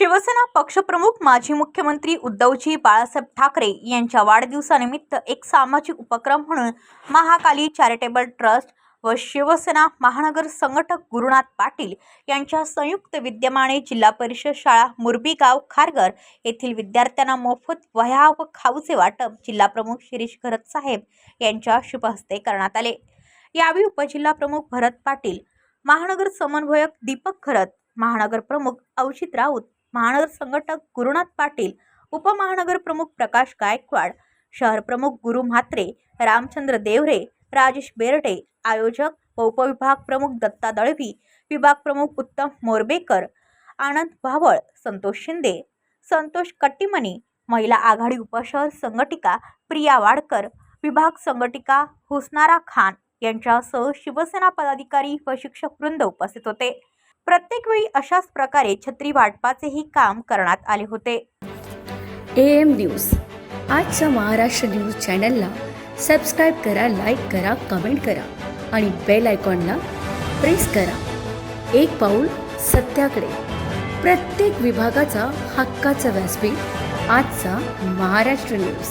शिवसेना पक्षप्रमुख माजी मुख्यमंत्री उद्धवजी बाळासाहेब ठाकरे यांच्या वाढदिवसानिमित्त एक सामाजिक उपक्रम म्हणून महाकाली चॅरिटेबल ट्रस्ट व शिवसेना महानगर संघटक गुरुनाथ पाटील यांच्या संयुक्त विद्यमाने जिल्हा परिषद शाळा मुरबीगाव खारघर येथील विद्यार्थ्यांना मोफत वह्या व खाऊचे वाटप जिल्हाप्रमुख शिरीष घरत साहेब यांच्या शुभहस्ते करण्यात आले. यावेळी उपजिल्हाप्रमुख भरत पाटील महानगर समन्वयक दीपक खरत महानगर प्रमुख अवजित राऊत महानगर संघटक गुरुनाथ पाटील उपमहानगर प्रमुख प्रकाश गायकवाड शहर प्रमुख गुरु म्हात्रे रामचंद्र देवरे राजेश बेर्डे आयोजक व उपविभाग प्रमुख दत्ता दळवी विभाग प्रमुख उत्तम मोरबेकर आनंद भावळ संतोष शिंदे संतोष कट्टीमणी महिला आघाडी उपशहर संघटिका प्रिया वाडकर विभाग संघटिका हुसनारा खान यांच्यासह शिवसेना पदाधिकारी व शिक्षक वृंद उपस्थित होते. प्रत्येक वेळी अशाच प्रकारे छत्री वाटपाचेही काम करण्यात आले होते. A M news. आजच्या महाराष्ट्र न्यूज चॅनलला सबस्क्राईब करा लाईक करा कमेंट करा आणि बेल आयकॉनला प्रेस करा. एक पाऊल सत्याकडे. प्रत्येक विभागाचा हक्काचा व्यासपीठ आजचा महाराष्ट्र न्यूज.